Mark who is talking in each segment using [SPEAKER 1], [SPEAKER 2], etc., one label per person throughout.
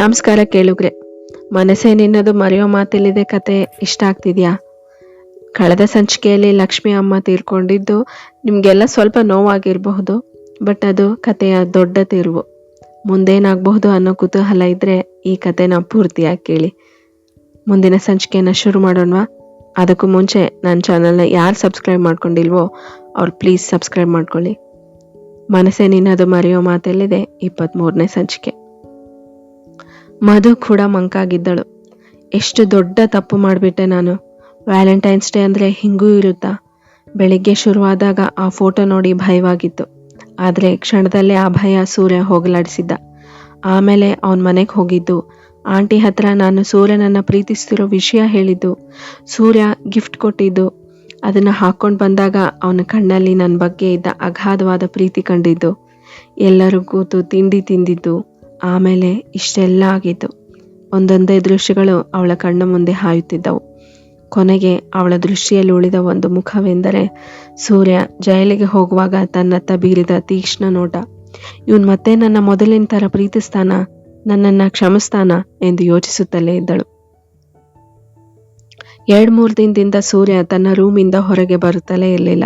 [SPEAKER 1] ನಮಸ್ಕಾರ ಕೇಳುಗ್ರೆ. ಮನಸ್ಸೇ ನಿನ್ನದು ಮರೆಯೋ ಮಾತೆಲ್ಲಿದೆ ಕತೆ ಇಷ್ಟ ಆಗ್ತಿದ್ಯಾ? ಕಳೆದ ಸಂಚಿಕೆಯಲ್ಲಿ ಲಕ್ಷ್ಮಿ ಅಮ್ಮ ತೀರ್ಕೊಂಡಿದ್ದು ನಿಮಗೆಲ್ಲ ಸ್ವಲ್ಪ ನೋವಾಗಿರಬಹುದು, ಬಟ್ ಅದು ಕತೆಯ ದೊಡ್ಡ ತಿರುವು. ಮುಂದೇನಾಗಬಹುದು ಅನ್ನೋ ಕುತೂಹಲ ಇದ್ದರೆ ಈ ಕತೆನ ಪೂರ್ತಿಯಾಗಿ ಕೇಳಿ. ಮುಂದಿನ ಸಂಚಿಕೆನ ಶುರು ಮಾಡೋಣವಾ? ಅದಕ್ಕೂ ಮುಂಚೆ ನನ್ನ ಚಾನಲ್ನ ಯಾರು ಸಬ್ಸ್ಕ್ರೈಬ್ ಮಾಡ್ಕೊಂಡಿಲ್ವೋ ಅವ್ರು ಪ್ಲೀಸ್ ಸಬ್ಸ್ಕ್ರೈಬ್ ಮಾಡ್ಕೊಳ್ಳಿ. ಮನಸ್ಸೇ ನಿನ್ನದು ಮರೆಯೋ ಮಾತೆಲ್ಲಿದೆ ಇಪ್ಪತ್ತ್ಮೂರನೇ ಸಂಚಿಕೆ. ಮಧು ಕೂಡ ಮಂಕಾಗಿದ್ದಳು. ಎಷ್ಟು ದೊಡ್ಡ ತಪ್ಪು ಮಾಡಿಬಿಟ್ಟೆ ನಾನು. ವ್ಯಾಲೆಂಟೈನ್ಸ್ ಡೇ ಅಂದರೆ ಹಿಂಗೂ ಇರುತ್ತಾ? ಬೆಳಿಗ್ಗೆ ಶುರುವಾದಾಗ ಆ ಫೋಟೋ ನೋಡಿ ಭಯವಾಗಿತ್ತು. ಆದರೆ ಕ್ಷಣದಲ್ಲೇ ಆ ಭಯ ಸೂರ್ಯ ಹೋಗಲಾಡಿಸಿದ್ದ. ಆಮೇಲೆ ಅವನ ಮನೆಗೆ ಹೋಗಿದ್ದು. ಆಂಟಿ ಹತ್ರ ನಾನು ಸೂರ್ಯನನ್ನು ಪ್ರೀತಿಸ್ತಿರೋ ವಿಷಯ ಹೇಳಿದ್ದು. ಸೂರ್ಯ ಗಿಫ್ಟ್ ಕೊಟ್ಟಿದ್ದು. ಅದನ್ನು ಹಾಕ್ಕೊಂಡು ಬಂದಾಗ ಅವನ ಕಣ್ಣಲ್ಲಿ ನನ್ನ ಬಗ್ಗೆ ಇದ್ದ ಅಗಾಧವಾದ ಪ್ರೀತಿ ಕಂಡಿದ್ದು. ಎಲ್ಲರೂ ಕೂತು ತಿಂಡಿ ತಿಂದಿದ್ದು. ಆಮೇಲೆ ಇಷ್ಟೆಲ್ಲ ಆಗಿತ್ತು ಒಂದೊಂದೇ ದೃಶ್ಯಗಳು ಅವಳ ಕಣ್ಣ ಮುಂದೆ ಹಾಯುತ್ತಿದ್ದವು. ಕೊನೆಗೆ ಅವಳ ದೃಷ್ಟಿಯಲ್ಲಿ ಉಳಿದ ಒಂದು ಮುಖವೆಂದರೆ ಸೂರ್ಯ ಜೈಲಿಗೆ ಹೋಗುವಾಗ ತನ್ನತ್ತ ಬೀರಿದ ತೀಕ್ಷ್ಣ ನೋಟ. ಇವನ್ ಮತ್ತೆ ನನ್ನ ಮೊದಲಿನ ಥರ ಪ್ರೀತಿಸ್ತಾನ? ನನ್ನನ್ನು ಕ್ಷಮಿಸ್ತಾನ? ಎಂದು ಯೋಚಿಸುತ್ತಲೇ ಇದ್ದಳು. ಎರಡು ಮೂರು ದಿನದಿಂದ ಸೂರ್ಯ ತನ್ನ ರೂಮಿಂದ ಹೊರಗೆ ಬರುತ್ತಲೇ ಇರಲಿಲ್ಲ.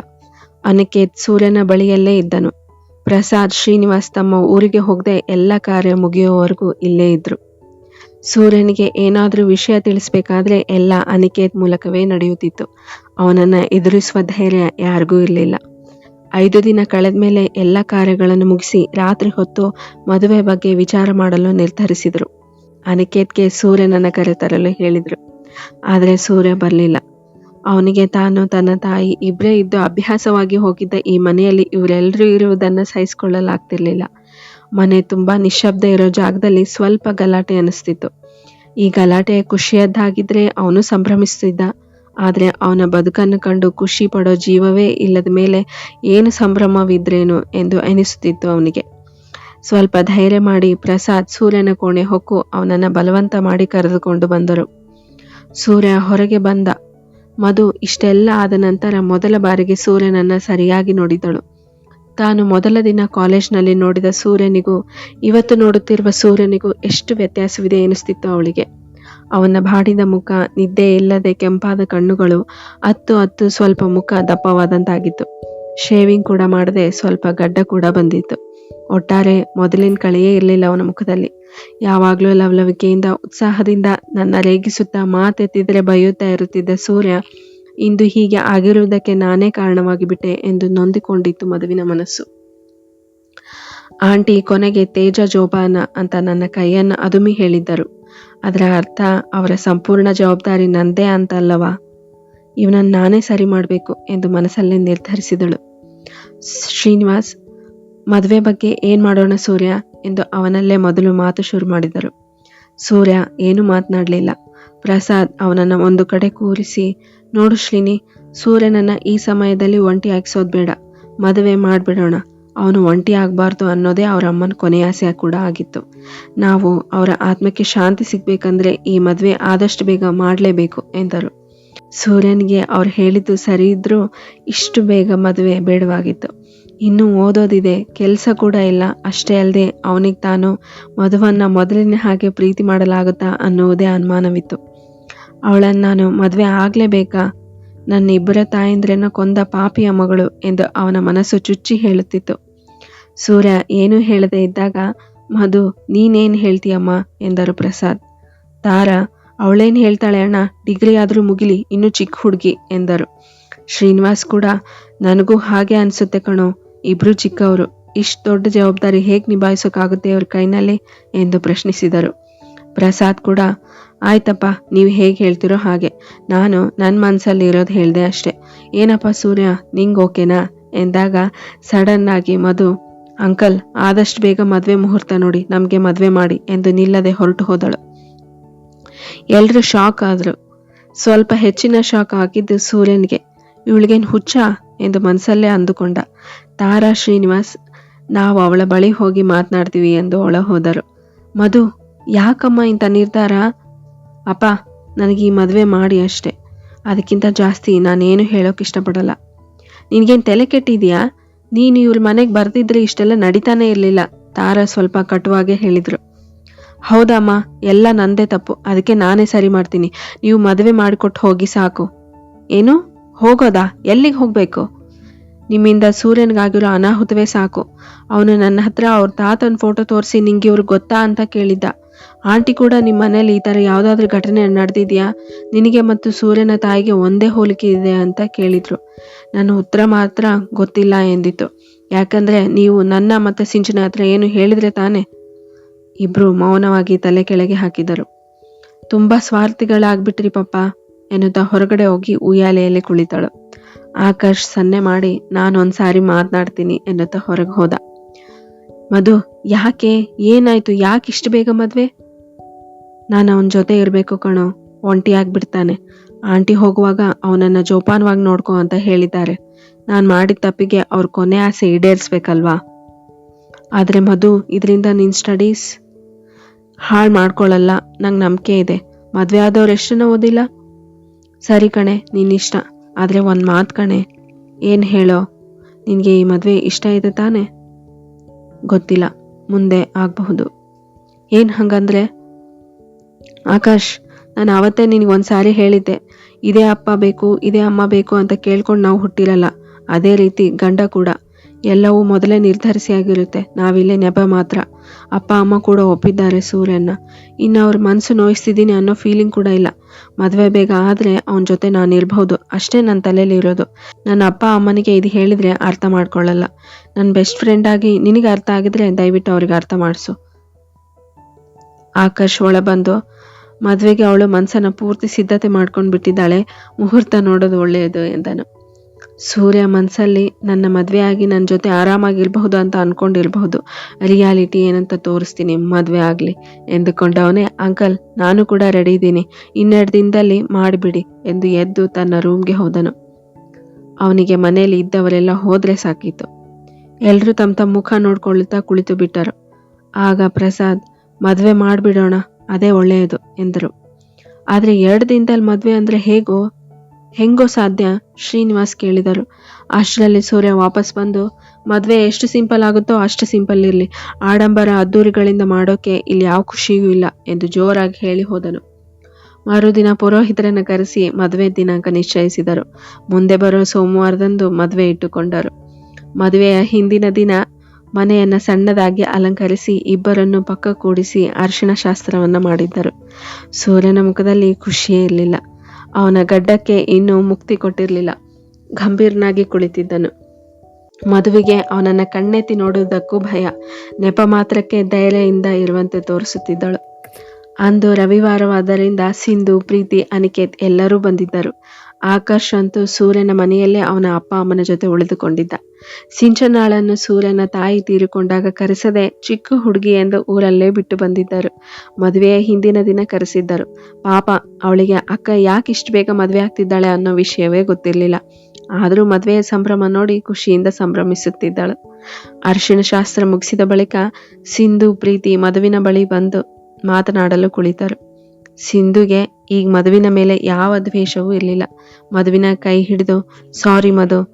[SPEAKER 1] ಅನಿಕೇತ್ ಸೂರ್ಯನ ಬಳಿಯಲ್ಲೇ ಇದ್ದನು. ಪ್ರಸಾದ್ ಶ್ರೀನಿವಾಸ್ ತಮ್ಮ ಊರಿಗೆ ಹೋಗದೆ ಎಲ್ಲ ಕಾರ್ಯ ಮುಗಿಯುವವರೆಗೂ ಇಲ್ಲೇ ಇದ್ರು. ಸೂರ್ಯನಿಗೆ ಏನಾದರೂ ವಿಷಯ ತಿಳಿಸ್ಬೇಕಾದ್ರೆ ಎಲ್ಲ ಅನಿಕೇತ್ ಮೂಲಕವೇ ನಡೆಯುತ್ತಿತ್ತು. ಅವನನ್ನು ಎದುರಿಸುವ ಧೈರ್ಯ ಯಾರಿಗೂ ಇರಲಿಲ್ಲ. ಐದು ದಿನ ಕಳೆದ ಮೇಲೆ ಎಲ್ಲ ಕಾರ್ಯಗಳನ್ನು ಮುಗಿಸಿ ರಾತ್ರಿ ಹೊತ್ತು ಮದುವೆ ಬಗ್ಗೆ ವಿಚಾರ ಮಾಡಲು ನಿರ್ಧರಿಸಿದರು. ಅನಿಕೇತ್ಗೆ ಸೂರ್ಯನನ್ನು ಕರೆತರಲು ಹೇಳಿದರು. ಆದರೆ ಸೂರ್ಯ ಬರಲಿಲ್ಲ. ಅವನಿಗೆ ತಾನು ತನ್ನ ತಾಯಿ ಇಬ್ಬರೇ ಇದ್ದು ಅಭ್ಯಾಸವಾಗಿ ಹೋಗಿದ್ದ ಈ ಮನೆಯಲ್ಲಿ ಇವರೆಲ್ಲರೂ ಇರುವುದನ್ನು ಸಹಿಸಿಕೊಳ್ಳಲಾಗ್ತಿರ್ಲಿಲ್ಲ. ಮನೆ ತುಂಬ ನಿಶ್ಶಬ್ದ ಇರೋ ಜಾಗದಲ್ಲಿ ಸ್ವಲ್ಪ ಗಲಾಟೆ ಅನಿಸ್ತಿತ್ತು ಈ ಗಲಾಟೆ ಖುಷಿಯದ್ದಾಗಿದ್ರೆ ಅವನು ಸಂಭ್ರಮಿಸ್ತಿದ್ದ. ಆದರೆ ಅವನ ಬದುಕನ್ನು ಕಂಡು ಖುಷಿ ಪಡೋ ಜೀವವೇ ಇಲ್ಲದ ಮೇಲೆ ಏನು ಸಂಭ್ರಮವಿದ್ರೇನು ಎಂದು ಅನಿಸುತ್ತಿತ್ತು ಅವನಿಗೆ. ಸ್ವಲ್ಪ ಧೈರ್ಯ ಮಾಡಿ ಪ್ರಸಾದ್ ಸೂರ್ಯನ ಕೋಣೆ ಹೊಕ್ಕು ಅವನನ್ನು ಬಲವಂತ ಮಾಡಿ ಕರೆದುಕೊಂಡು ಬಂದರು. ಸೂರ್ಯ ಹೊರಗೆ ಬಂದ. ಮಧು ಇಷ್ಟೆಲ್ಲ ಆದ ನಂತರ ಮೊದಲ ಬಾರಿಗೆ ಸೂರ್ಯನನ್ನ ಸರಿಯಾಗಿ ನೋಡಿದಳು. ತಾನು ಮೊದಲ ದಿನ ಕಾಲೇಜ್ನಲ್ಲಿ ನೋಡಿದ ಸೂರ್ಯನಿಗೂ, ಇವತ್ತು ನೋಡುತ್ತಿರುವ ಸೂರ್ಯನಿಗೂ ಎಷ್ಟು ವ್ಯತ್ಯಾಸವಿದೆ ಎನಿಸ್ತಿತ್ತು ಅವಳಿಗೆ. ಅವನ ಬಾಡಿದ ಮುಖ, ನಿದ್ದೆ ಇಲ್ಲದೆ ಕೆಂಪಾದ ಕಣ್ಣುಗಳು, ಹತ್ತು ಹತ್ತು ಸ್ವಲ್ಪ ಮುಖ ದಪ್ಪವಾದಂತಾಗಿತ್ತು. ಶೇವಿಂಗ್ ಕೂಡ ಮಾಡದೆ ಸ್ವಲ್ಪ ಗಡ್ಡ ಕೂಡ ಬಂದಿತ್ತು. ಒಟ್ಟಾರೆ ಮೊದಲಿನ ಕಳೆಯೇ ಇರಲಿಲ್ಲ ಅವನ ಮುಖದಲ್ಲಿ. ಯಾವಾಗಲೂ ಲವಲವಿಕೆಯಿಂದ, ಉತ್ಸಾಹದಿಂದ ನನ್ನ ರೇಗಿಸುತ್ತಾ ಮಾತೆತ್ತಿದ್ರೆ ಬೈಯುತ್ತಾ ಇರುತ್ತಿದ್ದ ಸೂರ್ಯ, ಇಂದು ಹೀಗೆ ಆಗಿರುವುದಕ್ಕೆ ನಾನೇ ಕಾರಣವಾಗಿಬಿಟ್ಟೆ ಎಂದು ನೊಂದಿಕೊಂಡಿತ್ತು ಮದುವಿನ ಮನಸ್ಸು. ಆಂಟಿ, ಕೊನೆಗೆ ತೇಜ ಜೋಪಾನ ಅಂತ ನನ್ನ ಕೈಯನ್ನು ಅದುಮಿ ಹೇಳಿದ್ದರು. ಅದರ ಅರ್ಥ, ಅವರ ಸಂಪೂರ್ಣ ಜವಾಬ್ದಾರಿ ನಂದೇ ಅಂತ ಅಲ್ಲವಾ ಇವನನ್ನು ನಾನೇ ಸರಿ ಮಾಡಬೇಕು ಎಂದು ಮನಸ್ಸಲ್ಲೇ ನಿರ್ಧರಿಸಿದಳು. ಶ್ರೀನಿವಾಸ್ ಮದುವೆ ಬಗ್ಗೆ ಏನು ಮಾಡೋಣ ಸೂರ್ಯ ಎಂದು ಅವನಲ್ಲೇ ಮೊದಲು ಮಾತು ಶುರು ಮಾಡಿದರು. ಸೂರ್ಯ ಏನು ಮಾತನಾಡಲಿಲ್ಲ. ಪ್ರಸಾದ್ ಅವನನ್ನು ಒಂದು ಕಡೆ ಕೂರಿಸಿ, ನೋಡು ಶ್ರೀನಿ, ಸೂರ್ಯನನ್ನ ಈ ಸಮಯದಲ್ಲಿ ಒಂಟಿ ಹಾಕಿಸೋದು ಬೇಡ, ಮದುವೆ ಮಾಡಿಬಿಡೋಣ. ಅವನು ಒಂಟಿ ಆಗಬಾರ್ದು ಅನ್ನೋದೇ ಅವರ ಅಮ್ಮನ ಕೊನೆಯ ಆಸೆ ಕೂಡ ಆಗಿತ್ತು. ನಾವು ಅವರ ಆತ್ಮಕ್ಕೆ ಶಾಂತಿ ಸಿಗ್ಬೇಕಂದ್ರೆ ಈ ಮದುವೆ ಆದಷ್ಟು ಬೇಗ ಮಾಡಲೇಬೇಕು ಎಂದರು. ಸೂರ್ಯನಿಗೆ ಅವ್ರು ಹೇಳಿದ್ದು ಸರಿ ಇದ್ರೂ ಇಷ್ಟು ಬೇಗ ಮದುವೆ ಬೇಡವಾಗಿತ್ತು. ಇನ್ನೂ ಓದೋದಿದೆ, ಕೆಲಸ ಕೂಡ ಇಲ್ಲ. ಅಷ್ಟೇ ಅಲ್ಲದೆ ಅವನಿಗೆ ತಾನು ಮಧುವನ್ನು ಮೊದಲಿನ ಹಾಗೆ ಪ್ರೀತಿ ಮಾಡಲಾಗುತ್ತಾ ಅನ್ನುವುದೇ ಅನುಮಾನವಿತ್ತು. ಅವಳನ್ನು ನಾನು ಮದುವೆ ಆಗಲೇಬೇಕಾ? ನನ್ನ ಇಬ್ಬರ ತಾಯಂದ್ರನ್ನ ಕೊಂದ ಪಾಪಿಯ ಮಗಳು ಎಂದು ಅವನ ಮನಸ್ಸು ಚುಚ್ಚಿ ಹೇಳುತ್ತಿತ್ತು. ಸೂರ್ಯ, ಏನೂ ಹೇಳದೆ ಇದ್ದಾಗ, ಮಧು, ನೀನೇನು ಹೇಳ್ತೀಯಮ್ಮ? ಎಂದರು ಪ್ರಸಾದ್. ತಾರ, ಅವಳೇನು ಹೇಳ್ತಾಳೆ ಅಣ್ಣ? ಡಿಗ್ರಿ ಆದರೂ ಮುಗಿಲಿ, ಇನ್ನೂ ಚಿಕ್ಕ ಹುಡುಗಿ, ಎಂದರು. ಶ್ರೀನಿವಾಸ್ ಕೂಡ, ನನಗೂ ಹಾಗೆ ಅನಿಸುತ್ತೆ ಕಣೋ ಇಬ್ರು ಚಿಕ್ಕವರು, ಇಷ್ಟು ದೊಡ್ಡ ಜವಾಬ್ದಾರಿ ಹೇಗೆ ನಿಭಾಯಿಸೋಕ್ಕಾಗುತ್ತೆ ಅವ್ರ ಕೈನಲ್ಲಿ ಎಂದು ಪ್ರಶ್ನಿಸಿದರು. ಪ್ರಸಾದ್ ಕೂಡ, ಆಯ್ತಪ್ಪ, ನೀವು ಹೇಗೆ ಹೇಳ್ತಿರೋ ಹಾಗೆ. ನಾನು ನನ್ನ ಮನಸ್ಸಲ್ಲಿ ಇರೋದು ಹೇಳಿದೆ ಅಷ್ಟೆ. ಏನಪ್ಪ ಸೂರ್ಯ, ನಿಂಗೆ ಓಕೆನಾ? ಎಂದಾಗ ಸಡನ್ ಆಗಿ ಮಧು, ಅಂಕಲ್, ಆದಷ್ಟು ಬೇಗ ಮದುವೆ ಮುಹೂರ್ತ ನೋಡಿ, ನಮಗೆ ಮದುವೆ ಮಾಡಿ ಎಂದು ನಿಲ್ಲದೆ ಹೊರಟು ಹೋದಳು. ಎಲ್ಲರೂ ಶಾಕ್ ಆದರು. ಸ್ವಲ್ಪ ಹೆಚ್ಚಿನ ಶಾಕ್ ಆಗಿದ್ದು ಸೂರ್ಯನಿಗೆ. ಇವಳಿಗೇನು ಹುಚ್ಚ? ಎಂದು ಮನಸ್ಸಲ್ಲೇ ಅಂದುಕೊಂಡ. ತಾರಾ ಶ್ರೀನಿವಾಸ್, ನಾವು ಅವಳ ಬಳಿ ಹೋಗಿ ಮಾತನಾಡ್ತೀವಿ ಎಂದು ಒಳ ಹೋದರು. ಮಧು, ಯಾಕಮ್ಮ ಇಂಥ ನಿರ್ಧಾರ? ಅಪ್ಪ, ನನಗೆ ಈ ಮದುವೆ ಮಾಡಿ ಅಷ್ಟೆ. ಅದಕ್ಕಿಂತ ಜಾಸ್ತಿ ನಾನೇನು ಹೇಳೋಕೆ ಇಷ್ಟಪಡಲ್ಲ. ನಿನಗೇನು ತಲೆ ಕೆಟ್ಟಿದೆಯಾ? ನೀನು ಇವ್ರ ಮನೆಗೆ ಬರ್ದಿದ್ರೆ ಇಷ್ಟೆಲ್ಲ ನಡೀತಾನೆ ಇರಲಿಲ್ಲ, ತಾರ ಸ್ವಲ್ಪ ಕಟುವಾಗೆ ಹೇಳಿದರು. ಹೌದಮ್ಮ, ಎಲ್ಲ ನಂದೇ ತಪ್ಪು. ಅದಕ್ಕೆ ನಾನೇ ಸರಿ ಮಾಡ್ತೀನಿ. ನೀವು ಮದುವೆ ಮಾಡಿಕೊಟ್ಟು ಹೋಗಿ ಸಾಕು. ಏನು? ಹೋಗೋದಾ? ಎಲ್ಲಿಗೆ ಹೋಗಬೇಕು? ನಿಮ್ಮಿಂದ ಸೂರ್ಯನಿಗಾಗಿರೋ ಅನಾಹುತವೇ ಸಾಕು. ಅವನು ನನ್ನ ಹತ್ರ ಅವ್ರ ತಾತನ ಫೋಟೋ ತೋರಿಸಿ ನಿಂಗೆ ಇವ್ರಿಗೆ ಗೊತ್ತಾ ಅಂತ ಕೇಳಿದ್ದ. ಆಂಟಿ ಕೂಡ ನಿಮ್ಮ ಮನೇಲಿ ಈ ಥರ ಯಾವುದಾದ್ರೂ ಘಟನೆ ನಡೆದಿದೆಯಾ? ನಿನಗೆ ಮತ್ತು ಸೂರ್ಯನ ತಾಯಿಗೆ ಒಂದೇ ಹೋಲಿಕೆ ಇದೆ ಅಂತ ಕೇಳಿದರು. ನನ್ನ ಉತ್ತರ ಮಾತ್ರ ಗೊತ್ತಿಲ್ಲ ಎಂದಿತ್ತು. ಯಾಕಂದರೆ ನೀವು ನನ್ನ ಮತ್ತು ಸಿಂಚನ ಹತ್ರ ಏನು ಹೇಳಿದ್ರೆ ತಾನೇ? ಇಬ್ಬರು ಮೌನವಾಗಿ ತಲೆ ಕೆಳಗೆ ಹಾಕಿದರು. ತುಂಬ ಸ್ವಾರ್ಥಿಗಳಾಗ್ಬಿಟ್ರಿ ಪಪ್ಪ. ಎನ್ನುತ್ತಾ ಹೊರಗಡೆ ಹೋಗಿ ಉಯ್ಯಾಲೆಯಲ್ಲಿ ಕುಳಿತಳು. ಆಕಾಶ್ ಸನ್ನೆ ಮಾಡಿ ನಾನು ಒಂದ್ಸಾರಿ ಮಾತನಾಡ್ತೀನಿ ಎನ್ನುತ್ತಾ ಹೊರಗೆ ಹೋದ. ಮಧು, ಯಾಕೆ? ಏನಾಯ್ತು? ಯಾಕೆ ಇಷ್ಟು ಬೇಗ ಮದ್ವೆ? ನಾನು ಅವನ ಜೊತೆ ಇರಬೇಕು ಕಣೋ. ಒಂಟಿ ಆಗ್ಬಿಡ್ತಾನೆ. ಆಂಟಿ ಹೋಗುವಾಗ ಅವನನ್ನ ಜೋಪಾನವಾಗಿ ನೋಡ್ಕೊ ಅಂತ ಹೇಳಿದ್ದಾರೆ. ನಾನು ಮಾಡಿದ ತಪ್ಪಿಗೆ ಅವ್ರ ಕೊನೆ ಆಸೆ ಈಡೇರಿಸ್ಬೇಕಲ್ವಾ? ಆದರೆ ಮಧು, ಇದರಿಂದ ನಿನ್ನ ಸ್ಟಡೀಸ್ ಹಾಳು ಮಾಡ್ಕೊಳ್ಳಲ್ಲ ನಂಗೆ ನಂಬಿಕೆ ಇದೆ. ಮದುವೆ ಆದವ್ರು ಎಷ್ಟನ್ನ ಓದಿಲ್ಲ? ಸರಿ ಕಣೆ, ನಿನ್ನಿಷ್ಟ. ಆದರೆ ಒಂದು ಮಾತು ಕಣೆ, ಏನು ಹೇಳೋ? ನಿನಗೆ ಈ ಮದುವೆ ಇಷ್ಟ ಇದೆ ತಾನೆ? ಗೊತ್ತಿಲ್ಲ, ಮುಂದೆ ಆಗಬಹುದು. ಏನು ಹಂಗಂದ್ರೆ? ಆಕಾಶ್, ನಾನು ಆವತ್ತೇ ನಿನಗೆ ಒಂದು ಸಾರಿ ಹೇಳಿದ್ದೆ. ಇದೇ ಅಪ್ಪ ಬೇಕು, ಇದೇ ಅಮ್ಮ ಬೇಕು ಅಂತ ಕೇಳ್ಕೊಂಡು ನಾವು ಹುಟ್ಟಿರಲ್ಲ. ಅದೇ ರೀತಿ ಗಂಡ ಕೂಡ. ಎಲ್ಲವೂ ಮೊದಲೇ ನಿರ್ಧರಿಸಿ ಆಗಿರುತ್ತೆ. ನಾವಿಲ್ಲೇ ನೆಪ ಮಾತ್ರ. ಅಪ್ಪ, ಅಮ್ಮ ಕೂಡ ಒಪ್ಪಿದ್ದಾರೆ ಸೂರ್ಯನ ಇನ್ನು ಅವ್ರ ಮನಸ್ಸು ನೋಯಿಸ್ತಿದ್ದೀನಿ ಅನ್ನೋ ಫೀಲಿಂಗ್ ಕೂಡ ಇಲ್ಲ. ಮದುವೆ ಬೇಗ ಆದರೆ ಅವನ ಜೊತೆ ನಾನು ಇರಬಹುದು. ಅಷ್ಟೇ ನನ್ನ ತಲೆಯಲ್ಲಿ ಇರೋದು. ನನ್ನ ಅಪ್ಪ, ಅಮ್ಮನಿಗೆ ಇದು ಹೇಳಿದರೆ ಅರ್ಥ ಮಾಡ್ಕೊಳ್ಳಲ್ಲ. ನನ್ನ ಬೆಸ್ಟ್ ಫ್ರೆಂಡ್ ಆಗಿ ನಿನಗೆ ಅರ್ಥ ಆಗಿದ್ರೆ ದಯವಿಟ್ಟು ಅವ್ರಿಗೆ ಅರ್ಥ ಮಾಡಿಸು. ಆಕಾಶ್ ಒಳ ಬಂದು ಮದುವೆಗೆ ಅವಳು ಮನಸ್ಸನ್ನು ಪೂರ್ತಿ ಸಿದ್ಧತೆ ಮಾಡ್ಕೊಂಡು ಬಿಟ್ಟಿದ್ದಾಳೆ ಮುಹೂರ್ತ ನೋಡೋದು ಒಳ್ಳೆಯದು ಎಂದನು. ಸೂರ್ಯ ಮನಸ್ಸಲ್ಲಿ ನನ್ನ ಮದುವೆ ಆಗಿ ನನ್ನ ಜೊತೆ ಆರಾಮಾಗಿರಬಹುದು ಅಂತ ಅನ್ಕೊಂಡಿರಬಹುದು. ರಿಯಾಲಿಟಿ ಏನಂತ ತೋರಿಸ್ತೀನಿ, ಮದುವೆ ಆಗಲಿ ಎಂದುಕೊಂಡವನೇ ಅಂಕಲ್, ನಾನು ಕೂಡ ರೆಡಿ ಇದ್ದೀನಿ. ಇನ್ನೆರಡು ದಿನದಲ್ಲಿ ಮಾಡಿಬಿಡಿ ಎಂದು ಎದ್ದು ತನ್ನ ರೂಮ್ಗೆ ಹೋದನು. ಅವನಿಗೆ ಮನೆಯಲ್ಲಿ ಇದ್ದವರೆಲ್ಲ ಹೋದ್ರೆ ಸಾಕಿತ್ತು ಎಲ್ಲರೂ ತಮ್ಮ ತಮ್ಮ ಮುಖ ನೋಡ್ಕೊಳ್ಳುತ್ತಾ ಕುಳಿತು ಬಿಟ್ಟರು. ಆಗ ಪ್ರಸಾದ್, ಮದುವೆ ಮಾಡಿಬಿಡೋಣ, ಅದೇ ಒಳ್ಳೆಯದು ಎಂದರು. ಆದರೆ ಎರಡು ದಿನದಲ್ಲಿ ಮದುವೆ ಅಂದರೆ ಹೇಗೋ ಹೆಂಗೋ ಸಾಧ್ಯ? ಶ್ರೀನಿವಾಸ್ ಕೇಳಿದರು ಅಷ್ಟರಲ್ಲಿ ಸೂರ್ಯ ವಾಪಸ್ ಬಂದು, ಮದುವೆ ಎಷ್ಟು ಸಿಂಪಲ್ ಆಗುತ್ತೋ ಅಷ್ಟು ಸಿಂಪಲ್ ಇರಲಿ. ಆಡಂಬರ ಅದ್ದೂರಿಗಳಿಂದ ಮಾಡೋಕೆ ಇಲ್ಲಿ ಯಾವ ಖುಷಿಯೂ ಇಲ್ಲ, ಎಂದು ಜೋರಾಗಿ ಹೇಳಿ ಹೋದನು. ಮರುದಿನ ಪುರೋಹಿತರನ್ನು ಕರೆಸಿ ಮದುವೆ ದಿನಾಂಕ ನಿಶ್ಚಯಿಸಿದರು. ಮುಂದೆ ಬರೋ ಸೋಮವಾರದಂದು ಮದುವೆ ಇಟ್ಟುಕೊಂಡರು. ಮದುವೆಯ ಹಿಂದಿನ ದಿನ ಮನೆಯನ್ನು ಸಣ್ಣದಾಗಿ ಅಲಂಕರಿಸಿ ಇಬ್ಬರನ್ನು ಪಕ್ಕ ಕೂಡಿಸಿ ಅರಿಶಿಣ ಶಾಸ್ತ್ರವನ್ನು ಮಾಡಿದ್ದರು. ಸೂರ್ಯನ ಮುಖದಲ್ಲಿ ಖುಷಿಯೇ ಇರಲಿಲ್ಲ. ಅವನ ಗಡ್ಡಕ್ಕೆ ಇನ್ನೂ ಮುಕ್ತಿ ಕೊಟ್ಟಿರಲಿಲ್ಲ. ಗಂಭೀರನಾಗಿ ಕುಳಿತಿದ್ದನು. ಮದುವೆಗೆ ಅವನನ್ನ ಕಣ್ಣೆತ್ತಿ ನೋಡುವುದಕ್ಕೂ ಭಯ. ನೆಪ ಮಾತ್ರಕ್ಕೆ ಧೈರ್ಯದಿಂದ ಇರುವಂತೆ ತೋರಿಸುತ್ತಿದ್ದಳು. ಅಂದು ರವಿವಾರವಾದ್ದರಿಂದ ಸಿಂಧು, ಪ್ರೀತಿ, ಅನಿಕೇತ್ ಎಲ್ಲರೂ ಬಂದಿದ್ದರು. ಆಕಾಶ್ ಅಂತೂ ಸೂರ್ಯನ ಮನೆಯಲ್ಲೇ ಅವನ ಅಪ್ಪ, ಅಮ್ಮನ ಜೊತೆ ಉಳಿದುಕೊಂಡಿದ್ದ. ಸಿಂಚನಾಳನ್ನು ಸೂರ್ಯನ ತಾಯಿ ತೀರಿಕೊಂಡಾಗ ಕರೆಸದೆ ಚಿಕ್ಕ ಹುಡುಗಿ ಎಂದು ಊರಲ್ಲೇ ಬಿಟ್ಟು ಬಂದಿದ್ದರು. ಮದುವೆಯ ಹಿಂದಿನ ದಿನ ಕರೆಸಿದ್ದರು. ಪಾಪ, ಅವಳಿಗೆ ಅಕ್ಕ ಯಾಕೆ ಇಷ್ಟು ಬೇಗ ಮದುವೆ ಆಗ್ತಿದ್ದಾಳೆ ಅನ್ನೋ ವಿಷಯವೇ ಗೊತ್ತಿರಲಿಲ್ಲ. ಆದರೂ ಮದುವೆಯ ಸಂಭ್ರಮ ನೋಡಿ ಖುಷಿಯಿಂದ ಸಂಭ್ರಮಿಸುತ್ತಿದ್ದಳು. ಅರಿಶಿಣ ಶಾಸ್ತ್ರ ಮುಗಿಸಿದ ಬಳಿಕ ಸಿಂಧು ಪ್ರೀತಿ ಮದುವಿನ ಬಳಿ ಬಂದು ಮಾತನಾಡಲು ಕುಳಿತರು. ಸಿಂಧುಗೆ ಈಗ ಮದುವಿನ ಮೇಲೆ ಯಾವ ದ್ವೇಷವೂ ಇರಲಿಲ್ಲ. ಮದುವಿನ ಕೈ ಹಿಡಿದು, ಸಾರಿ ಮಧು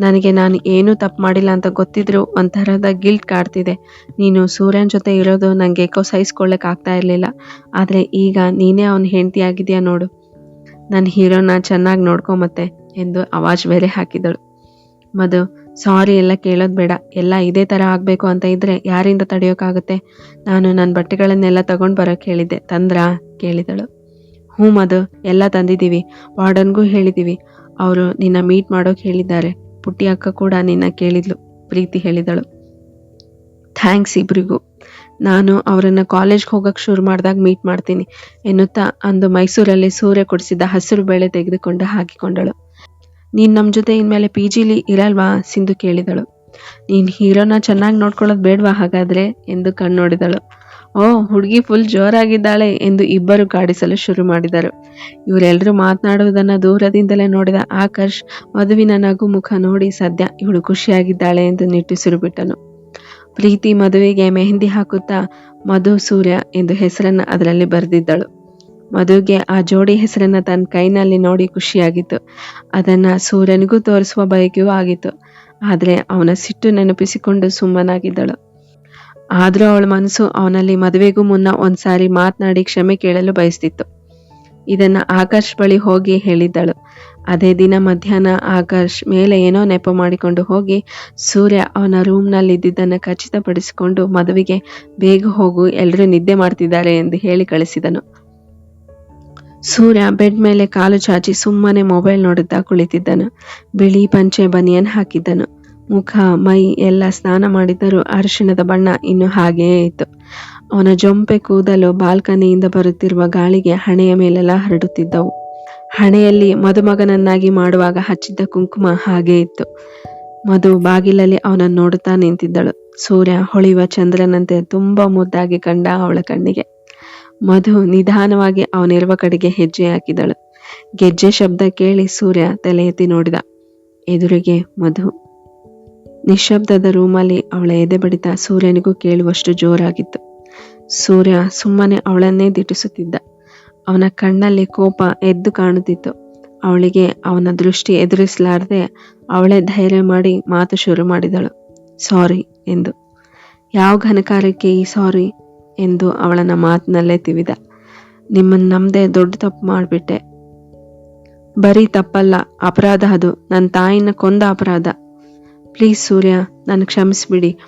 [SPEAKER 1] ನನಗೆ ನಾನು ಏನೂ ತಪ್ಪು ಮಾಡಿಲ್ಲ ಅಂತ ಗೊತ್ತಿದ್ರು ಒಂಥರದ ಗಿಲ್ಟ್ ಕಾಡ್ತಿದೆ. ನೀನು ಸೂರ್ಯನ ಜೊತೆ ಇರೋದು ನನಗೆ ಏಕೋ ಸಹಿಸ್ಕೊಳ್ಳೋಕೆ ಆಗ್ತಾ ಇರಲಿಲ್ಲ. ಆದರೆ ಈಗ ನೀನೇ ಅವನ ಹೆಂಡತಿ ಆಗಿದೆಯಾ ನೋಡು. ನನ್ನ ಹೀರೋನ ಚೆನ್ನಾಗಿ ನೋಡ್ಕೊ ಮತ್ತೆ ಎಂದು ಅವಾಜ್ ಬೇರೆ ಹಾಕಿದಳು. ಮಧು, ಸಾರಿ, ಎಲ್ಲ ಕೇಳೋದು ಬೇಡ. ಎಲ್ಲ ಇದೇ ಥರ ಆಗಬೇಕು ಅಂತ ಇದ್ದರೆ ಯಾರಿಂದ ತಡೆಯೋಕ್ಕಾಗುತ್ತೆ ನಾನು ನನ್ನ ಬಟ್ಟೆಗಳನ್ನೆಲ್ಲ ತಗೊಂಡು ಬರೋಕ್ಕೆ ಹೇಳಿದ್ದೆ. ತಂದ್ರಾ? ಕೇಳಿದಳು. ಹ್ಞೂ ಮಧು, ಎಲ್ಲ ತಂದಿದ್ದೀವಿ. ವಾರ್ಡನ್ಗೂ ಹೇಳಿದ್ದೀವಿ. ಅವರು ನಿನ್ನ ಮೀಟ್ ಮಾಡೋಕೆ ಹೇಳಿದ್ದಾರೆ. ಪುಟ್ಟಿ ಅಕ್ಕ ಕೂಡ ನಿನ್ನ ಕೇಳಿದ್ಲು, ಪ್ರೀತಿ ಹೇಳಿದಳು. ಥ್ಯಾಂಕ್ಸ್ ಇಬ್ರಿಗೂ. ನಾನು ಅವರನ್ನು ಕಾಲೇಜ್ಗೆ ಹೋಗಕ್ಕೆ ಶುರು ಮಾಡಿದಾಗ ಮೀಟ್ ಮಾಡ್ತೀನಿ ಎನ್ನುತ್ತಾ ಅಂದು ಮೈಸೂರಲ್ಲಿ ಸೂರ್ಯ ಕೊಡಿಸಿದ್ದ ಹಸಿರು ಬೇಳೆ ತೆಗೆದುಕೊಂಡು ಹಾಕಿಕೊಂಡಳು. ನೀನು ನಮ್ಮ ಜೊತೆ ಇನ್ಮೇಲೆ ಪಿ ಜಿಲಿ ಇರಲ್ವಾ? ಸಿಂಧು ಕೇಳಿದಳು. ನೀನು ಹೀರೋನ ಚೆನ್ನಾಗಿ ನೋಡ್ಕೊಳ್ಳೋದು ಬೇಡವಾ ಹಾಗಾದ್ರೆ? ಎಂದು ಕಣ್ಣೋಡಿದಳು ಓ, ಹುಡುಗಿ ಫುಲ್ ಜೋರಾಗಿದ್ದಾಳೆ ಎಂದು ಇಬ್ಬರು ಕಾಡಿಸಲು ಶುರು ಮಾಡಿದರು. ಇವರೆಲ್ಲರೂ ಮಾತನಾಡುವುದನ್ನು ದೂರದಿಂದಲೇ ನೋಡಿದ ಆಕರ್ಷ್ ಮಧುವಿನ ನಗು ಮುಖ ನೋಡಿ ಸದ್ಯ ಇವಳು ಖುಷಿಯಾಗಿದ್ದಾಳೆ ಎಂದು ನಿಟ್ಟುಸಿರು ಬಿಟ್ಟನು ಪ್ರೀತಿ ಮದುವೆಗೆ ಮೆಹಂದಿ ಹಾಕುತ್ತಾ ಮಧು, ಸೂರ್ಯ ಎಂದು ಹೆಸರನ್ನು ಅದರಲ್ಲಿ ಬರೆದಿದ್ದಳು. ಮಧುಗೆ ಆ ಜೋಡಿ ಹೆಸರನ್ನ ತನ್ನ ಕೈನಲ್ಲಿ ನೋಡಿ ಖುಷಿಯಾಗಿತ್ತು. ಅದನ್ನ ಸೂರ್ಯನಿಗೂ ತೋರಿಸುವ ಬಯಕೆಯೂ ಆಗಿತ್ತು. ಆದರೆ ಅವನ ಸಿಟ್ಟು ನೆನಪಿಸಿಕೊಂಡು ಸುಮ್ಮನಾಗಿದ್ದಳು. ಆದರೂ ಅವಳ ಮನಸ್ಸು ಅವನಲ್ಲಿ ಮದುವೆಗೂ ಮುನ್ನ ಒಂದ್ಸಾರಿ ಮಾತನಾಡಿ ಕ್ಷಮೆ ಕೇಳಲು ಬಯಸ್ತಿತ್ತು. ಇದನ್ನ ಆಕಾಶ್ ಬಳಿ ಹೋಗಿ ಹೇಳಿದ್ದಳು. ಅದೇ ದಿನ ಮಧ್ಯಾಹ್ನ ಆಕಾಶ್ ಮೇಲೆ ಏನೋ ನೆಪ ಮಾಡಿಕೊಂಡು ಹೋಗಿ ಸೂರ್ಯ ಅವನ ರೂಮ್ನಲ್ಲಿದ್ದದ್ದನ್ನು ಖಚಿತಪಡಿಸಿಕೊಂಡು ಮದುವೆಗೆ ಬೇಗ ಹೋಗು ಎಲ್ಲರೂ ನಿದ್ದೆ ಮಾಡ್ತಿದ್ದಾರೆ ಎಂದು ಹೇಳಿ ಕಳಿಸಿದನು. ಸೂರ್ಯ ಬೆಡ್ ಮೇಲೆ ಕಾಲು ಚಾಚಿ ಸುಮ್ಮನೆ ಮೊಬೈಲ್ ನೋಡುತ್ತಾ ಕುಳಿತಿದ್ದನು. ಬಿಳಿ ಪಂಚೆ ಬನಿಯನ್ ಹಾಕಿದ್ದನು. ಮುಖ, ಮೈ ಎಲ್ಲ ಸ್ನಾನ ಮಾಡಿದ್ದರೂ ಅರಿಶಿಣದ ಬಣ್ಣ ಇನ್ನು ಹಾಗೆಯೇ ಇತ್ತು. ಅವನ ಜೊಂಪೆ ಕೂದಲು ಬಾಲ್ಕನಿಯಿಂದ ಬರುತ್ತಿರುವ ಗಾಳಿಗೆ ಹಣೆಯ ಮೇಲೆಲ್ಲ ಹರಡುತ್ತಿದ್ದವು. ಹಣೆಯಲ್ಲಿ ಮದುಮಗನನ್ನಾಗಿ ಮಾಡುವಾಗ ಹಚ್ಚಿದ್ದ ಕುಂಕುಮ ಹಾಗೆ ಇತ್ತು. ಮಧು ಬಾಗಿಲಲ್ಲಿ ಅವನನ್ನು ನೋಡುತ್ತಾ ನಿಂತಿದ್ದಳು. ಸೂರ್ಯ ಹೊಳೆಯುವ ಚಂದ್ರನಂತೆ ತುಂಬಾ ಮುದ್ದಾಗಿ ಕಂಡ ಅವಳ ಕಣ್ಣಿಗೆ. ಮಧು ನಿಧಾನವಾಗಿ ಅವನಿರುವ ಕಡೆಗೆ ಹೆಜ್ಜೆ ಹಾಕಿದಳು. ಗೆಜ್ಜೆ ಶಬ್ದ ಕೇಳಿ ಸೂರ್ಯ ತಲೆ ಎತ್ತಿ ನೋಡಿದ, ಎದುರಿಗೆ ಮಧು. ನಿಶ್ಶಬ್ದದ ರೂಮಲ್ಲಿ ಅವಳ ಎದೆ ಬಡಿತ ಸೂರ್ಯನಿಗೂ ಕೇಳುವಷ್ಟು ಜೋರಾಗಿತ್ತು. ಸೂರ್ಯ ಸುಮ್ಮನೆ ಅವಳನ್ನೇ ದಿಟ್ಟಿಸುತ್ತಿದ್ದ. ಅವನ ಕಣ್ಣಲ್ಲಿ ಕೋಪ ಎದ್ದು ಕಾಣುತ್ತಿತ್ತು. ಅವಳಿಗೆ ಅವನ ದೃಷ್ಟಿ ಎದುರಿಸಲಾರದೆ ಅವಳೇ ಧೈರ್ಯ ಮಾಡಿ ಮಾತು ಶುರು ಮಾಡಿದಳು. ಸಾರಿ ಎಂದು. ಯಾವ ಘನಕಾರಕ್ಕೆ ಈ ಸಾರಿ ಎಂದು ಅವಳನ್ನ ಮಾತಿನಲ್ಲೇ ತಿವಿದ. ನಿಮ್ಮನ್ನ ನಮ್ದೇ ದೊಡ್ಡ ತಪ್ಪು ಮಾಡಿಬಿಟ್ಟೆ. ಬರೀ ತಪ್ಪಲ್ಲ, ಅಪರಾಧ ಅದು. ನನ್ನ ತಾಯಿನ ಕೊಂದ ಅಪರಾಧ. ಪ್ಲೀಸ್ ಸೂರ್ಯ, ನಾನು ಕ್ಷಮಿಸಿಬಿಡಿ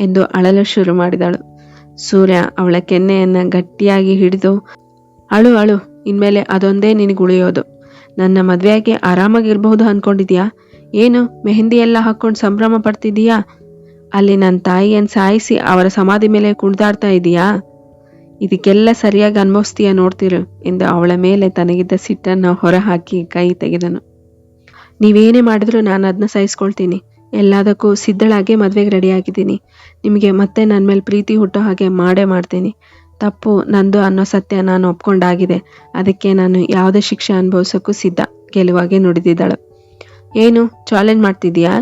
[SPEAKER 1] ಎಂದು ಅಳಲು ಶುರು ಮಾಡಿದಳು. ಸೂರ್ಯ ಅವಳ ಕೆನ್ನೆಯನ್ನು ಗಟ್ಟಿಯಾಗಿ ಹಿಡಿದು, ಅಳು ಅಳು, ಇನ್ಮೇಲೆ ಅದೊಂದೇ ನಿನಗೆ ಉಳಿಯೋದು ನನ್ನ ಮದುವೆಯಾಗಿ ಆರಾಮಾಗಿರ್ಬಹುದು ಅಂದ್ಕೊಂಡಿದ್ಯಾ ಏನು, ಮೆಹಂದಿ ಎಲ್ಲ ಹಾಕ್ಕೊಂಡು ಸಂಭ್ರಮ ಪಡ್ತಿದ್ದೀಯಾ? ಅಲ್ಲಿ ನನ್ನ ತಾಯಿಯನ್ನು ಸಾಯಿಸಿ ಅವರ ಸಮಾಧಿ ಮೇಲೆ ಕುಣಿದಾಡ್ತಾ ಇದೀಯಾ? ಇದಕ್ಕೆಲ್ಲ ಸರಿಯಾಗಿ ಅನ್ಭವಿಸ್ತೀಯ ನೋಡ್ತಿರು ಎಂದು ಅವಳ ಮೇಲೆ ತನಗಿದ್ದ ಸಿಟ್ಟನ್ನು ಹೊರಹಾಕಿ ಕೈ ತೆಗೆದನು. ನೀವೇನೇ ಮಾಡಿದ್ರು ನಾನು ಅದನ್ನ ಸಹಿಸ್ಕೊಳ್ತೀನಿ. ಎಲ್ಲದಕ್ಕೂ ಸಿದ್ಧಳಾಗಿ ಮದುವೆಗೆ ರೆಡಿಯಾಗಿದ್ದೀನಿ. ನಿಮಗೆ ಮತ್ತೆ ನನ್ನ ಮೇಲೆ ಪ್ರೀತಿ ಹುಟ್ಟೋ ಹಾಗೆ ಮಾಡೇ ಮಾಡ್ತೀನಿ. ತಪ್ಪು ನಂದು ಅನ್ನೋ ಸತ್ಯ ನಾನು ಒಪ್ಕೊಂಡಾಗಿದೆ. ಅದಕ್ಕೆ ನಾನು ಯಾವುದೇ ಶಿಕ್ಷೆ ಅನುಭವಿಸೋಕ್ಕೂ ಸಿದ್ಧ, ಗೆಲುವಾಗೆ ನುಡಿದಿದ್ದಾಳು. ಏನು ಚಾಲೆಂಜ್ ಮಾಡ್ತಿದ್ದೀಯಾ?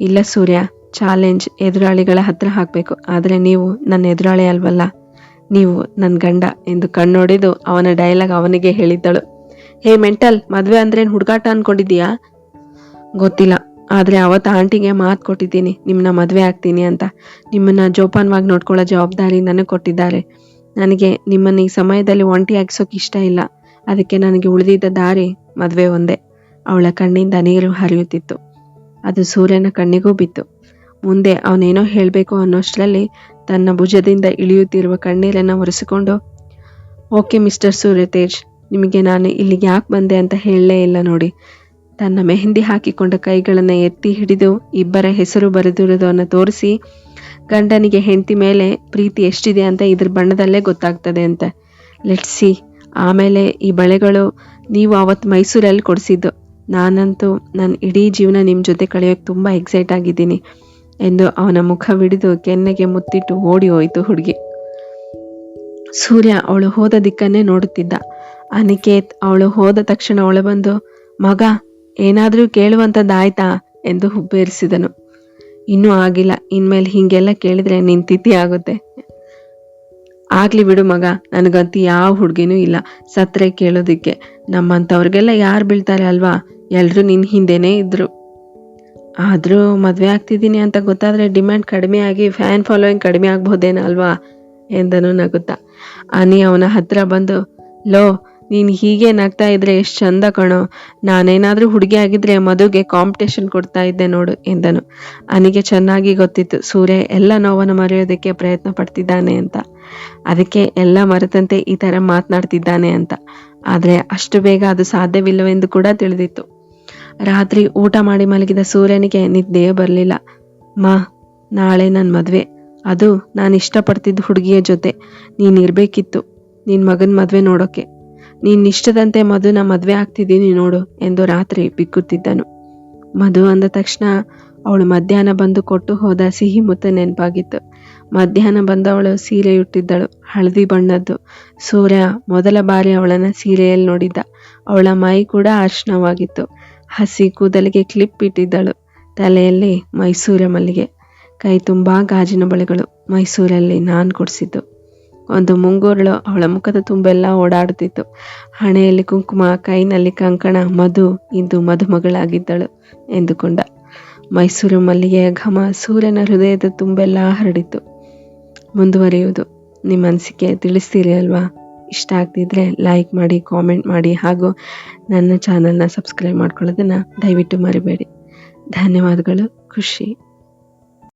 [SPEAKER 1] ಇಲ್ಲ ಸೂರ್ಯ ಚಾಲೆಂಜ್ ಎದುರಾಳಿಗಳ ಹತ್ರ ಹಾಕಬೇಕು. ಆದರೆ ನೀವು ನನ್ನ ಎದುರಾಳಿ ಅಲ್ವಲ್ಲ? ನೀವು ನನ್ನ ಗಂಡ ಎಂದು ಕಣ್ಣೊಡೆದು ಅವನ ಡೈಲಾಗ್ ಅವನಿಗೆ ಹೇಳಿದ್ದಳು. ಹೇ ಮೆಂಟಲ್, ಮದುವೆ ಅಂದ್ರೇನು ಹುಡುಗಾಟ ಅನ್ಕೊಂಡಿದ್ದೀಯಾ? ಗೊತ್ತಿಲ್ಲ. ಆದರೆ ಅವತ್ತು ಆಂಟಿಗೆ ಮಾತು ಕೊಟ್ಟಿದ್ದೀನಿ ನಿಮ್ಮನ್ನ ಮದುವೆ ಆಗ್ತೀನಿ ಅಂತ. ನಿಮ್ಮನ್ನ ಜೋಪಾನವಾಗಿ ನೋಡ್ಕೊಳ್ಳೋ ಜವಾಬ್ದಾರಿ ನನಗೆ ಕೊಟ್ಟಿದ್ದಾರೆ. ನನಗೆ ನಿಮ್ಮನ್ನು ಈ ಸಮಯದಲ್ಲಿ ಒಂಟಿ ಹಾಕ್ಸೋಕೆ ಇಷ್ಟ ಇಲ್ಲ. ಅದಕ್ಕೆ ನನಗೆ ಉಳಿದಿದ್ದ ದಾರಿ ಮದುವೆ ಒಂದೇ. ಅವಳ ಕಣ್ಣಿಂದ ನೀರು ಹರಿಯುತ್ತಿತ್ತು. ಅದು ಸೂರ್ಯನ ಕಣ್ಣಿಗೂ ಬಿತ್ತು. ಮುಂದೆ ಅವನೇನೋ ಹೇಳಬೇಕು ಅನ್ನೋಷ್ಟರಲ್ಲಿ ತನ್ನ ಭುಜದಿಂದ ಇಳಿಯುತ್ತಿರುವ ಕಣ್ಣೀರನ್ನು ಒರೆಸಿಕೊಂಡು, ಓಕೆ ಮಿಸ್ಟರ್ ಸೂರ್ಯ ತೇಜ್ ನಿಮಗೆ ನಾನು ಇಲ್ಲಿಗೆ ಯಾಕೆ ಬಂದೆ ಅಂತ ಹೇಳಲೇ ಇಲ್ಲ ನೋಡಿ. ತನ್ನ ಮೆಹಂದಿ ಹಾಕಿಕೊಂಡ ಕೈಗಳನ್ನು ಎತ್ತಿ ಹಿಡಿದು ಇಬ್ಬರ ಹೆಸರು ಬರೆದಿರುವುದನ್ನು ತೋರಿಸಿ, ಗಂಡನಿಗೆ ಹೆಂಡತಿ ಮೇಲೆ ಪ್ರೀತಿ ಎಷ್ಟಿದೆ ಅಂತ ಇದ್ರ ಬಣ್ಣದಲ್ಲೇ ಗೊತ್ತಾಗ್ತದೆ ಅಂತ. ಲೆಟ್ಸಿ ಆಮೇಲೆ ಈ ಬಳೆಗಳು ನೀವು ಅವತ್ತು ಮೈಸೂರಲ್ಲಿ ಕೊಡಿಸಿದ್ದು. ನಾನಂತೂ ನನ್ನ ಇಡೀ ಜೀವನ ನಿಮ್ಮ ಜೊತೆ ಕಳೆಯೋಕೆ ತುಂಬ ಎಕ್ಸೈಟ್ ಆಗಿದ್ದೀನಿ ಎಂದು ಅವನ ಮುಖ ಹಿಡಿದು ಕೆನ್ನೆಗೆ ಮುತ್ತಿಟ್ಟು ಓಡಿ ಹೋಯಿತು ಹುಡುಗಿ. ಸೂರ್ಯ ಅವಳು ಹೋದ ದಿಕ್ಕನ್ನೇ ನೋಡುತ್ತಿದ್ದ. ಅನಿಕೇತ್ ಅವಳು ಹೋದ ತಕ್ಷಣ ಅವಳು ಬಂದು ಮಗ ಏನಾದರೂ ಕೇಳುವಂಥದ್ದಾಯ್ತಾ ಎಂದು ಹುಬ್ಬೇರಿಸಿದನು. ಇನ್ನೂ ಆಗಿಲ್ಲ, ಇನ್ಮೇಲೆ ಹಿಂಗೆಲ್ಲ ಕೇಳಿದ್ರೆ ನಿನ್ ತಿಥಿ ಆಗುತ್ತೆ. ಆಗ್ಲಿ ಬಿಡು ಮಗ, ನನಗಂತೂ ಯಾವ ಹುಡುಗಿನೂ ಇಲ್ಲ, ಸತ್ರೆ ಕೇಳೋದಿಕ್ಕೆ. ನಮ್ಮಂಥವ್ರಿಗೆಲ್ಲ ಯಾರು ಬೀಳ್ತಾರೆ ಅಲ್ವಾ? ಎಲ್ರೂ ನಿನ್ನ ಹಿಂದೆನೆ ಇದ್ರು. ಆದರೂ ಮದುವೆ ಆಗ್ತಿದ್ದೀನಿ ಅಂತ ಗೊತ್ತಾದರೆ ಡಿಮ್ಯಾಂಡ್ ಕಡಿಮೆ ಆಗಿ ಫ್ಯಾನ್ ಫಾಲೋಯಿಂಗ್ ಕಡಿಮೆ ಆಗ್ಬೋದೇನೋ ಅಲ್ವಾ ಎಂದನು ನಗುತ್ತಾ. ಅನಿ ಅವನ ಹತ್ರ ಬಂದು, ಲೋ ನೀನು ಹೀಗೆ ನಗ್ತಾ ಇದ್ರೆ ಎಷ್ಟು ಚಂದ ಕಣೋ. ನಾನೇನಾದರೂ ಹುಡುಗಿ ಆಗಿದ್ರೆ ಮದುಗೆ ಕಾಂಪಿಟೇಷನ್ ಕೊಡ್ತಾ ಇದ್ದೆ ನೋಡು ಎಂದನು. ಅನಿಗೆ ಚೆನ್ನಾಗಿ ಗೊತ್ತಿತ್ತು, ಸೂರ್ಯ ಎಲ್ಲ ನೋವನ್ನು ಮರೆಯೋದಕ್ಕೆ ಪ್ರಯತ್ನ ಪಡ್ತಿದ್ದಾನೆ ಅಂತ. ಅದಕ್ಕೆ ಎಲ್ಲ ಮರೆತಂತೆ ಈ ಥರ ಮಾತನಾಡ್ತಿದ್ದಾನೆ ಅಂತ. ಆದರೆ ಅಷ್ಟು ಬೇಗ ಅದು ಸಾಧ್ಯವಿಲ್ಲವೆಂದು ಕೂಡ ತಿಳಿದಿತ್ತು. ರಾತ್ರಿ ಊಟ ಮಾಡಿ ಮಲಗಿದ ಸೂರ್ಯನಿಗೆ ನಿದ್ದೆಯೇ ಬರಲಿಲ್ಲ. ಮಾ, ನಾಳೆ ನನ್ನ ಮದುವೆ. ಅದು ನಾನು ಇಷ್ಟಪಡ್ತಿದ್ದ ಹುಡುಗಿಯ ಜೊತೆ ನೀನು ಇರಬೇಕಿತ್ತು. ನಿನ್ನ ಮಗನ ಮದುವೆ ನೋಡೋಕ್ಕೆ ನೀನಿಷ್ಟದಂತೆ ಮಧುನ ಮದುವೆ ಆಗ್ತಿದ್ದೀನಿ ನೋಡು ಎಂದು ರಾತ್ರಿ ಬಿಕ್ಕುತ್ತಿದ್ದನು. ಮಧು ಅಂದ ತಕ್ಷಣ ಅವಳು ಮಧ್ಯಾಹ್ನ ಬಂದು ಕೊಟ್ಟು ಹೋದ ಸಿಹಿ ಮುತ್ತ ನೆನಪಾಗಿತ್ತು. ಮಧ್ಯಾಹ್ನ ಬಂದವಳು ಸೀರೆಯುಟ್ಟಿದ್ದಳು, ಹಳದಿ ಬಣ್ಣದ್ದು. ಸೂರ್ಯ ಮೊದಲ ಬಾರಿ ಅವಳನ್ನ ಸೀರೆಯಲ್ಲಿ ನೋಡಿದ್ದ. ಅವಳ ಮೈ ಕೂಡ ಅರ್ಶನವಾಗಿತ್ತು. ಹಸಿ ಕೂದಲಿಗೆ ಕ್ಲಿಪ್ ಇಟ್ಟಿದ್ದಳು ತಲೆಯಲ್ಲಿ ಮೈಸೂರ ಮಲ್ಲಿಗೆ. ಕೈ ತುಂಬಾ ಗಾಜಿನ ಬಳೆಗಳು ಮೈಸೂರಲ್ಲಿ ನಾನು ಕೊಡಿಸಿದ್ದು. ಒಂದು ಮುಂಗೋರಳು, ಅವಳ ಮುಖದ ತುಂಬೆಲ್ಲ ಓಡಾಡುತ್ತಿತ್ತು. ಹಣೆಯಲ್ಲಿ ಕುಂಕುಮ, ಕೈನಲ್ಲಿ ಕಂಕಣ, ಮಧು ಇಂದು ಮಧುಮಗಳಾಗಿದ್ದಳು ಎಂದುಕೊಂಡ. ಮೈಸೂರು ಮಲ್ಲಿಗೆಯ ಘಮ ಸೂರ್ಯನ ಹೃದಯದ ತುಂಬೆಲ್ಲ ಹರಡಿತು ಮುಂದುವರಿಯುವುದು. ನಿಮ್ಮ ಅನಿಸಿಕೆ ತಿಳಿಸ್ತೀರಿ ಅಲ್ವಾ? ಇಷ್ಟ ಆಗ್ತಿದ್ರೆ ಲೈಕ್ ಮಾಡಿ ಕಾಮೆಂಟ್ ಮಾಡಿ ಹಾಗೂ ನನ್ನ ಚಾನಲ್ನ ಸಬ್ಸ್ಕ್ರೈಬ್ ಮಾಡ್ಕೊಳ್ಳೋದನ್ನು ದಯವಿಟ್ಟು ಮರಿಬೇಡಿ. ಧನ್ಯವಾದಗಳು. ಖುಷಿ.